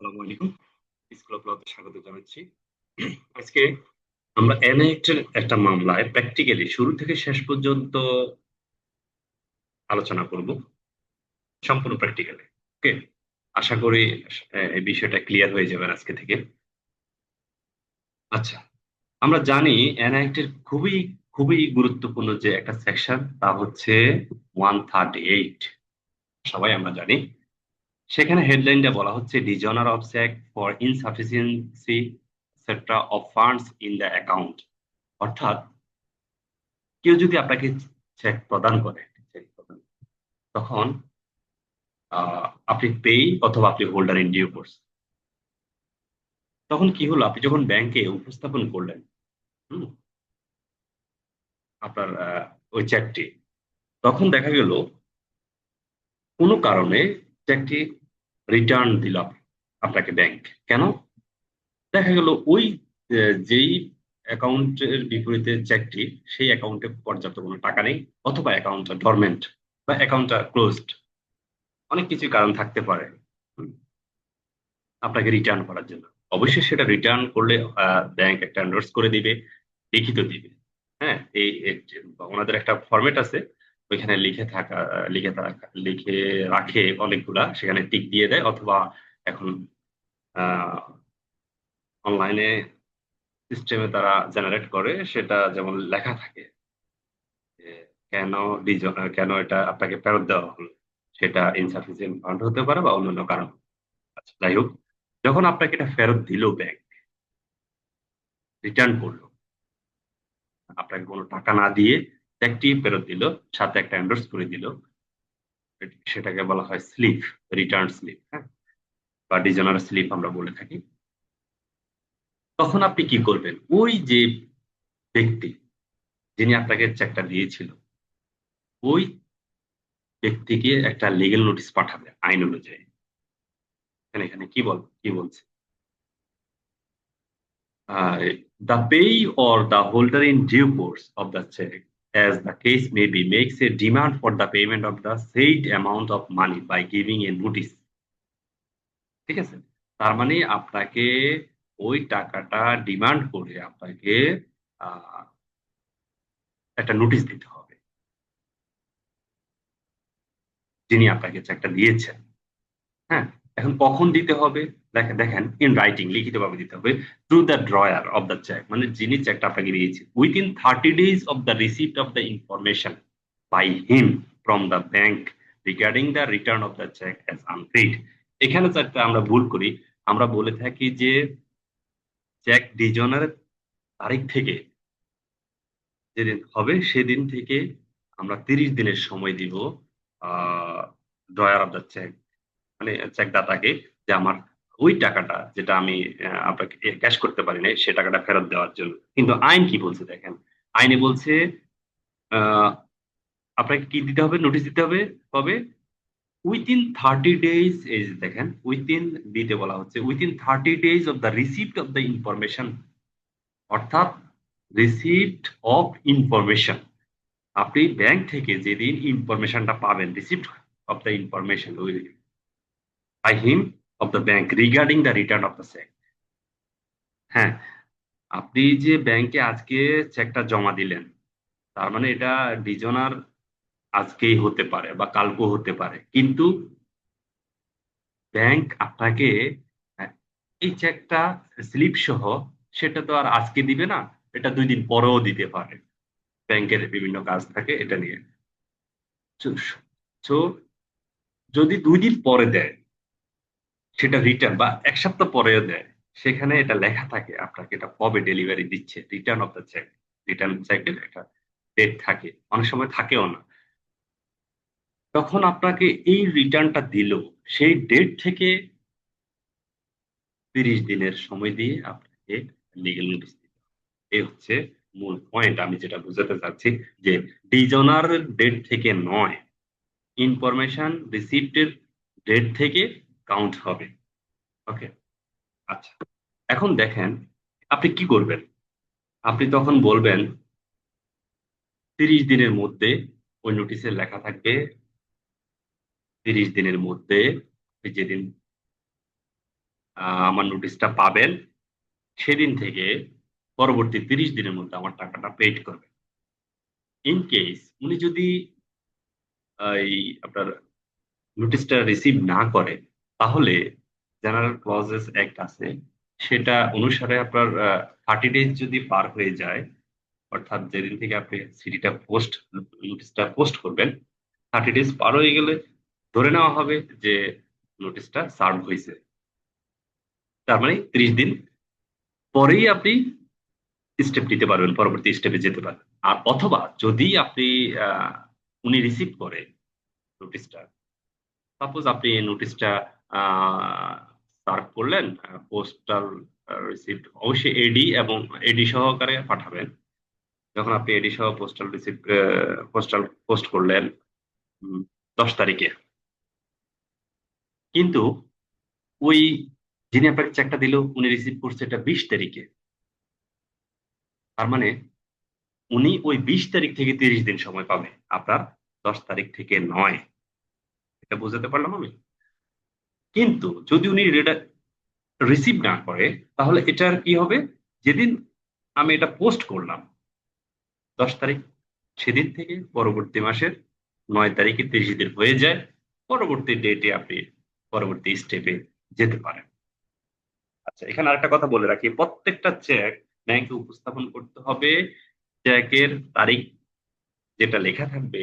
আসসালামু আলাইকুম। School of লতে স্বাগত জানাচ্ছি। আজকে আমরা এনআইটের একটা মামলায় প্র্যাকটিক্যালি শুরু থেকে শেষ পর্যন্ত আলোচনা করব। সম্পূর্ণ প্র্যাকটিক্যালি। ওকে? আশা করি এই বিষয়টা ক্লিয়ার হয়ে যাবে আজকে থেকে। আচ্ছা আমরা জানি এনআইটের খুবই খুবই গুরুত্বপূর্ণ যে একটা সেকশন তা হচ্ছে ওয়ান থার্টি এইট। সবাই আমরা জানি। সেখানে হেডলাইনটা বলা হচ্ছে dishonour of cheque for insufficiency সেট্রা of funds in the account অর্থাৎ কেউ যদি আপনাকে চেক প্রদান করে তখন আপনি পেই অথবা আপনি হোল্ডার ইন ডিউ কোর্স তখন কি হলো? আপনি যখন ব্যাংকে উপস্থাপন করলেন আপনার ওই চেকটি তখন দেখা গেল কোনো কারণে চেকটি রিটার্ন দিল আপনাকে ব্যাংক কেন? দেখা গেল ওই যেই অ্যাকাউন্টের বিপরীতে চেকটি সেই অ্যাকাউন্টে পর্যাপ্ত কোনো টাকা নেই, অথবা অ্যাকাউন্টটা ডরমেন্ট বা অ্যাকাউন্টটা ক্লোজড অনেক কিছু কারণ থাকতে পারে। আপনাকে রিটার্ন করার জন্য। অবশ্যই সেটা রিটার্ন করলে ব্যাংক একটা এন্ডোর্স করে দিবে, লিখিত দিবে। হ্যাঁ এই ওনাদের একটা ফরম্যাট আছে ওইখানে লিখে থাকা, লিখে লিখে রাখে অনেকগুলা, সেখানে টিক দিয়ে দেয় অথবা এখন অনলাইনে সিস্টেমে তারা জেনারেট করে, সেটা যেমন লেখা থাকে কেন কেন এটা আপনাকে ফেরত দেওয়া হলো, সেটা ইনসাফিসিয়েন্ট ফান্ড হতে পারে বা অন্যান্য কারণ। আচ্ছা যাই হোক, যখন আপনাকে এটা ফেরত দিল ব্যাংক রিটার্ন করল, আপনাকে কোনো টাকা না দিয়ে চেকটি ফেরত দিল সাথে একটা এন্ডোর্স করে দিল। সেটাকে বলা হয় স্লিপ রিটার্ন স্লিপ হ্যাঁ? বা ডিজনার স্লিপ আমরা বলে থাকি। তখন আপনি কি করবেন? ওই যে ব্যক্তি যিনি আপনাকে চেকটা দিয়েছিল ওই ব্যক্তিকে একটা লিগেল নোটিশ পাঠাবে আইন অনুযায়ী। এখানে এখানে কি বল কি বলছে? the pay or the holder in due course of the check, as the case may be, makes a demand for the payment of the said amount of money by giving a notice. ঠিক আছে তার মানে আপনাকে ওই টাকাটা demand করে আপনাকে একটা নোটিশ দিতে হবে যিনি আপনাকে চেকটা দিয়েছেন হ্যাঁ এখন কখন দিতে হবে দেখেন ইন রাইটিং লিখিতভাবে দিতে হবে to the drawer of the cheque মানে যিনি চেকটা আপনাকে দিয়েছে within thirty days of the receipt of the information by him from the bank regarding the return of the cheque as unpaid এখানে একটা আমরা ভুল করি, আমরা বলে থাকি যে চেক ডিজনের তারিখ থেকে, যেদিন হবে সেদিন থেকে আমরা তিরিশ দিনের সময় দিব ড্রয়ার অফ দ্য চেক মানে চেক দাতাকে, যে আমার ওই টাকাটা যেটা আমি আপনাকে ক্যাশ করতে পারি নাই সে টাকাটা ফেরত দেওয়ার জন্য। কিন্তু আইন কি বলছে দেখেন? আইনে বলছে আপনাকে কি দিতে হবে? নোটিশ দিতে হবে কবে উইথিন থার্টি ডেজ এই দেখেন উইথিন দিতে বলা হচ্ছে within thirty days of the receipt of the information অর্থাৎ রিসিপ্ট অফ ইনফরমেশন আপনি ব্যাংক থেকে যেদিন ইনফরমেশনটা পাবেন receipt of the information by him of the bank regarding the return of the check. হ্যাঁ আপনি যে ব্যাংকে আজকে চেকটা জমা দিলেন তার মানে এটা ডিজনার আজকেই হতে পারে বা কালকেও হতে পারে। কিন্তু ব্যাংক আপনাকে আহ, এই চেকটা স্লিপ সহ সেটা তো আর আজকে দিবে না এটা দুই দিন পরেও দিতে পারে। ব্যাংকের বিভিন্ন কাজ থাকে এটা নিয়ে। যদি দুই দিন পরে দেয় সেটা রিটার্ন বা এক সপ্তাহ পরেও দেয়। সেখানে এটা লেখা থাকে, আপনাকে এটা কবে ডেলিভারি দিচ্ছে return of the cheque return চেকের একটা ডেট থাকে। অনেক সময় থাকেও না। তখন আপনাকে এই রিটার্নটা দিল, সেই ডেট থেকে তিরিশ দিনের সময় দিয়ে আপনাকে লিগেল নোটিশ দিতে এই হচ্ছে মূল পয়েন্ট আমি যেটা বুঝাতে চাচ্ছি যে ডিজনার ডেট থেকে নয়। ইনফরমেশন রিসিপ্টের ডেট থেকে কাউন্ট হবে। ওকে আচ্ছা। এখন দেখেন, আপনি কি করবেন? আপনি তখন বলবেন, তিরিশ দিনের মধ্যে ওই নোটিশে লেখা থাকবে, তিরিশ দিনের মধ্যে যেদিন আমার নোটিশটা পাবেন, সেদিন থেকে পরবর্তী তিরিশ দিনের মধ্যে আমার টাকাটা পেড করবে ইন কেস উনি যদি এই আপনার নোটিশটা রিসিভ না করে তাহলে জেনারেল ক্লজেস অ্যাক্ট আছে। সেটা অনুসারে আপনার থার্টি ডেজ যদি পার হয়ে যায়, অর্থাৎ যেদিন থেকে আপনি সিডিটা পোস্ট নোটিশটা পোস্ট করবেন থার্টি ডেজ পার হয়ে গেলে ধরে নেওয়া হবে যে নোটিশটা সার্ভ হয়েছে। তার মানে ত্রিশ দিন পরেই আপনি স্টেপ নিতে পারবেন, পরবর্তী স্টেপে যেতে পারবেন। আর অথবা যদি আপনি উনি রিসিভ করে নোটিশটা সাপোজ আপনি নোটিশটা সার্ভ করলেন পোস্টাল রিসিপ্ট অবশ্যই এডি এবং এডি সহকারে পাঠাবেন। যখন আপনি এডি সহ পোস্টাল রিসিপ্ট পোস্টাল পোস্ট করলেন দশ তারিখে। কিন্তু ওই যিনি আপনাকে চেকটা দিল, উনি রিসিভ করছে এটা বিশ তারিখে। তার মানে উনি ওই বিশ তারিখ থেকে তিরিশ দিন সময় পাবে। আপনার দশ তারিখ থেকে নয়। এটা বুঝাতে পারলাম আমি? কিন্তু যদি উনি রিসিভ না করে, তাহলে এটার কি হবে? যেদিন আমি এটা পোস্ট করলাম, দশ তারিখ, সেদিন থেকে পরবর্তী মাসের নয় তারিখে তিরিশ দিন হয়ে যায়, পরবর্তী ডেটে আপনি পরবর্তী স্টেপে যেতে পারেন। আচ্ছা এখানে আরেকটা কথা বলে রাখি। প্রত্যেকটা চেক ব্যাংকে উপস্থাপন করতে হবে। চেকের তারিখ যেটা লেখা থাকবে,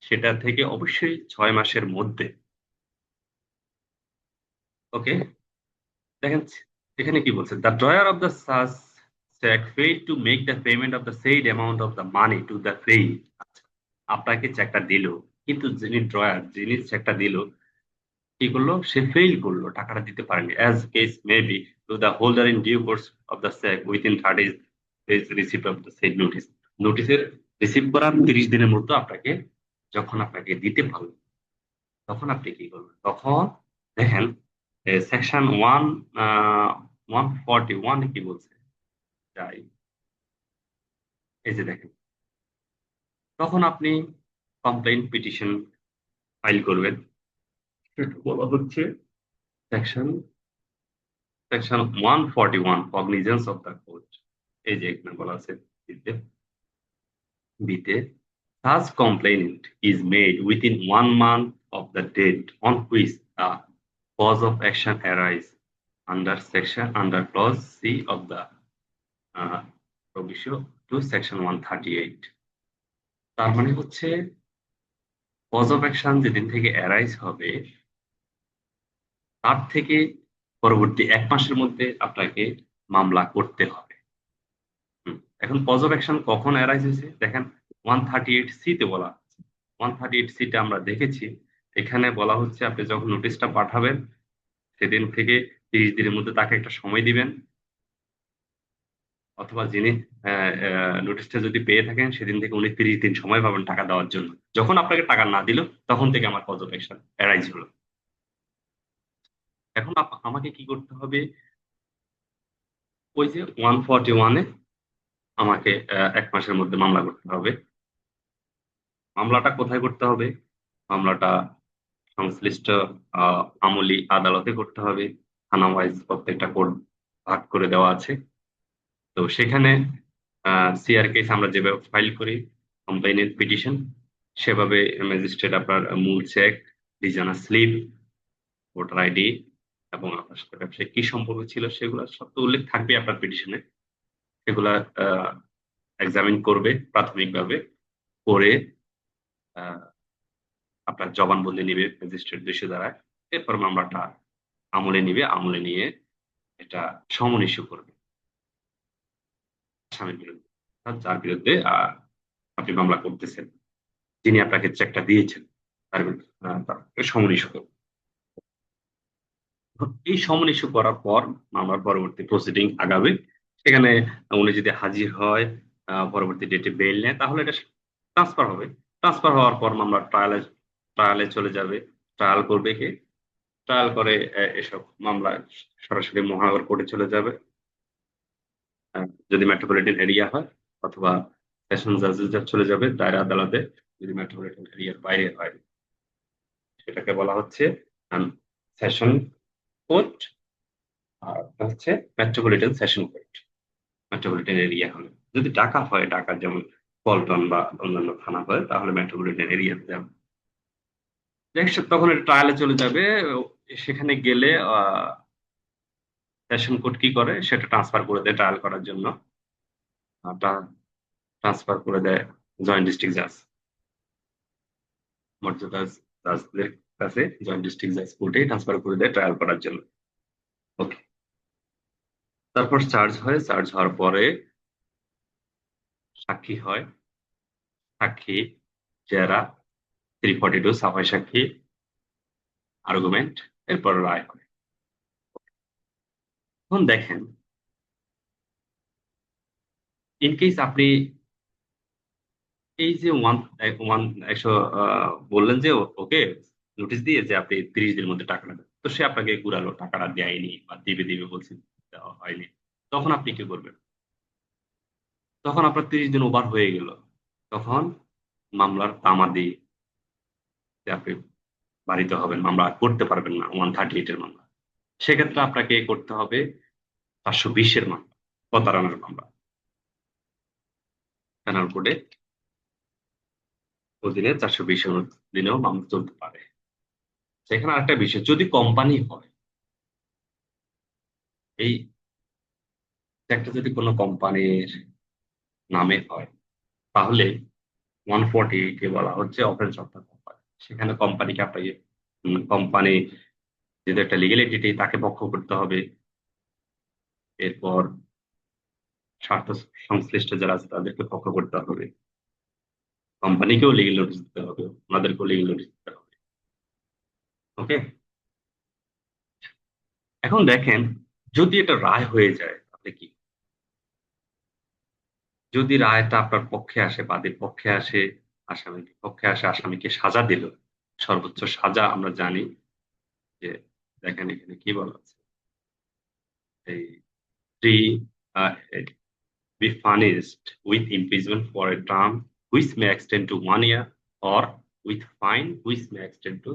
সেটা থেকে অবশ্যই ছয় মাসের মধ্যে ওকে, দেখেন, এখানে কি বলছে? The drawer of the said cheque failed to make the payment of the said amount of the money to the payee আপনাকে চেকটা দিল, কিন্তু যিনি ড্রয়ার যিনি চেকটা দিল, কি করল? সে ফেইল করল, টাকাটা দিতে পারেনি as case may be to the holder in due course of the cheque within thirty days receipt of the said notice নোটিসের receive করার তিরিশ দিনের মধ্যে আপনাকে, যখন আপনাকে দিতে পারবে, তখন আপনি কি করবেন? তখন দেখেন section one one forty one কি বলছে? যাই। এই যে দেখেন। তখন আপনি কমপ্লেইন পিটিশন ফাইল করবেন। বলা হচ্ছে section section one forty one cognizance of the court এই যে এখানে বলা আছে, বিতে। বিতে, such complaint is made within one month of the date on which the cause of action arise under section under clause C of the uh, proviso to section 138 তার মানে হচ্ছে কজ অফ অ্যাকশন যেদিন থেকে arise হবে তার থেকে পরবর্তী এক মাসের মধ্যে আপনাকে মামলা করতে হবে। এখন কজ অফ অ্যাকশন কখন অ্যারাইজ হয়েছে? দেখেন ওয়ান থার্টি এইট সিতে বলা ওয়ান থার্টি এইট সিতে আমরা দেখেছি। এখানে বলা হচ্ছে, আপনি যখন নোটিশটা পাঠাবেন, সেদিন থেকে তিরিশ দিনের মধ্যে তাকে একটা সময় দিবেন। অথবা যিনি নোটিশটা যদি পেয়ে থাকেন, সেদিন থেকে উনি তিরিশ দিন সময় পাবেন টাকা দেওয়ার জন্য। যখন আপনাকে টাকা না দিল, তখন থেকে আমার অ্যাকশন অ্যারাইজ হলো। এখন আমাকে কি করতে হবে? ওই যে ওয়ান ফর্টি ওয়ানে আমাকে এক মাসের মধ্যে মামলা করতে হবে। মামলাটা কোথায় করতে হবে? মামলাটা সংশ্লিষ্ট আমলি আদালতে করতে হবে। থানা ওয়াইজ প্রত্যেকটা কোর্ট ভাগ করে দেওয়া আছে। তো সেখানে সিআর কেস আমরা যেভাবে ফাইল করি কমপ্লেনের পিটিশন সেভাবে ম্যাজিস্ট্রেট আপনার মূল cheque dishonour slip voter ID এবং আপনার সাথে ব্যবসায়িক কি সম্পর্ক ছিল সেগুলো সব তো উল্লেখ থাকবে আপনার পিটিশনে সেগুলা এক্সামিন করবে প্রাথমিকভাবে, করে আপনার জবানবন্দি নিবে ম্যাজিস্ট্রেট দুইশো দ্বারা এরপর মামলাটা আমলে নিবে, আমলে নিয়ে এটা সমন ইস্যু করবে। আসামির বিরুদ্ধে যার বিরুদ্ধে আপনি মামলা করতেছেন, যিনি আপনাকে চেকটা দিয়েছেন, তার বিরুদ্ধে সমন ইস্যু করবে। এই সমন ইস্যু করার পর মামলার পরবর্তী প্রসিডিং আগাবে। সেখানে উনি যদি হাজির হয় পরবর্তী ডেটে বেল নেয়, তাহলে এটা ট্রান্সফার হবে। ট্রান্সফার হওয়ার পর মামলা ট্রায়ালে ট্রায়ালে চলে যাবে ট্রায়াল করবে কে? ট্রায়াল করে এসব মামলা সরাসরি মহানগর কোর্টে চলে যাবে। যদি মেট্রোপলিটন এরিয়া হয় অথবা সেশন জাজেস চলে যাবে, দায়রা আদালতে যদি মেট্রোপলিটন এরিয়ার বাইরে হয়। সেটাকে বলা হচ্ছে সেশন কোর্ট আর হচ্ছে metropolitan session court metropolitan area হলে। যদি ঢাকা হয়, ঢাকার যেমন পল্টন বা অন্যান্য থানা হয়, তাহলে মেট্রোপলিটন নেক্সট তখন ট্রায়ালে চলে যাবে, সেখানে গেলে সেশন কোড কি করে? সেটা ট্রান্সফার করে দেয় ট্রায়াল করার জন্য। ট্রান্সফার করে দেয় জয়েন্ট ডিস্ট্রিক্ট জাজ মর্যাদা জাজদের কাছে জয়েন্ট ডিস্ট্রিক্ট জাজ কোর্টে ট্রান্সফার করে দেয় ট্রায়াল করার জন্য। ওকে তারপর চার্জ হয় চার্জ হওয়ার পরে সাক্ষী হয়। সাক্ষী জেরা থ্রি ফর্টি টু সাফাই সাক্ষী আর্গুমেন্ট এরপর রায় হয় এখন দেখেন ইন কেস আপনি এই যে ওয়ান ওয়ান একশো বললেন যে ওকে নোটিশ দিয়ে যে আপনি তিরিশ দিনের মধ্যে টাকাটা দেন তো সে আপনাকে ঘুরালো টাকাটা দেয়নি বা দিবে দিবে বলছে, দেওয়া হয়নি। তখন আপনি কি করবেন? তখন আপনার তিরিশ দিন ওভার হয়ে গেল। তখন মামলার তামাদি আপনি বাড়িতে হবেন, মামলা করতে পারবেন না ওয়ান থার্টি এইটের মামলা। সেক্ষেত্রে আপনাকে করতে হবে চারশো বিশের মামলা, প্রতারণার মামলা। পেনাল কোডে অধীনে চারশো বিশ দিনেও মামলা চলতে পারে। সেখানে আরেকটা বিষয়, যদি কোম্পানি হয়, এই একটা যদি কোনো কোম্পানির নামে হয়, তাহলে ওয়ান ফোরটি কে বলা হচ্ছে অফেন্স অফ দ্য সেখানে কোম্পানিকে আপনাকে কোম্পানি যদি একটা লিগেল এন্টিটি তাকে পক্ষ করতে হবে। এরপর স্বার্থ সংশ্লিষ্ট যারা আছে তাদেরকে পক্ষ করতে হবে। কোম্পানিকেও লিগেল নোটিশ দিতে হবে, ওনাদেরকেও লিগেল নোটিশ দিতে হবে। ওকে এখন দেখেন, যদি এটা রায় হয়ে যায়, তাহলে কি? যদি রায়টা আপনার পক্ষে আসে, বাদীর পক্ষে আসে আসামি পক্ষে আসে আসামিকে সাজা দিল। সর্বোচ্চ সাজা আমরা জানি যে দেখেন এখানে কি বলা এই three punished with imprisonment for a with may extend to one with fine with may extend to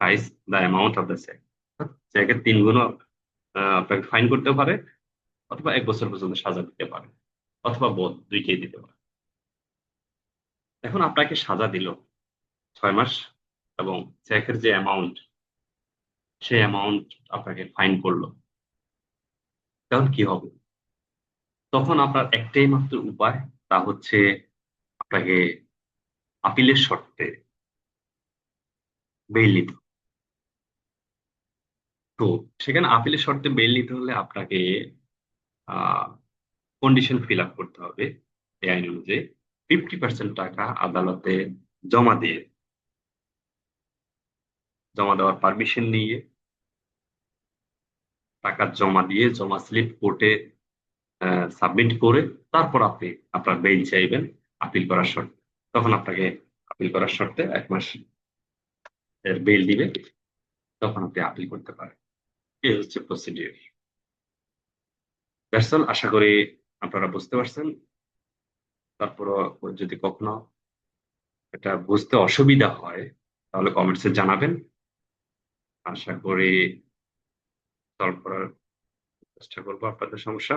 price the amount of the cheque সেকের তিন আপনাকে ফাইন করতে পারে, অথবা এক বছর পর্যন্ত সাজা দিতে পারে, অথবা বোধ দুইটাই দিতে পারে। এখন আপনাকে সাজা দিল। ছয় মাস এবং চেকের যে অ্যামাউন্ট সেই অ্যামাউন্ট আপনাকে ফাইন করল। তখন কি হবে? তখন আপনার একটাই মাত্র উপায়, তা হচ্ছে আপনাকে আপিলের শর্তে বেল নিতে তো সেখানে আপিলের শর্তে বেল নিতে হলে আপনাকে কন্ডিশন ফিল আপ করতে হবে। এই আইন অনুযায়ী। ফিফটি পার্সেন্ট টাকা আদালতে জমা দিয়ে, জমা দেওয়ার পারমিশন নিয়ে, টাকা জমা দিয়ে, জমা স্লিপ কোর্টে সাবমিট করে তারপর আপনি আপনার বেইল চাইবেন আপিল করার শর্তে। তখন আপনাকে আপিল করার শর্তে এক মাস এর বেইল দিবে, তখন আপনি আপিল করতে পারেন। এই হচ্ছে প্রসিডিউর দ্যাটস আশা করি আপনারা বুঝতে পারছেন। তারপরও যদি কখনো এটা বুঝতে অসুবিধা হয়, তাহলে কমেন্টসে জানাবেন। আশা করি সলভ করার চেষ্টা করব আপনাদের সমস্যা।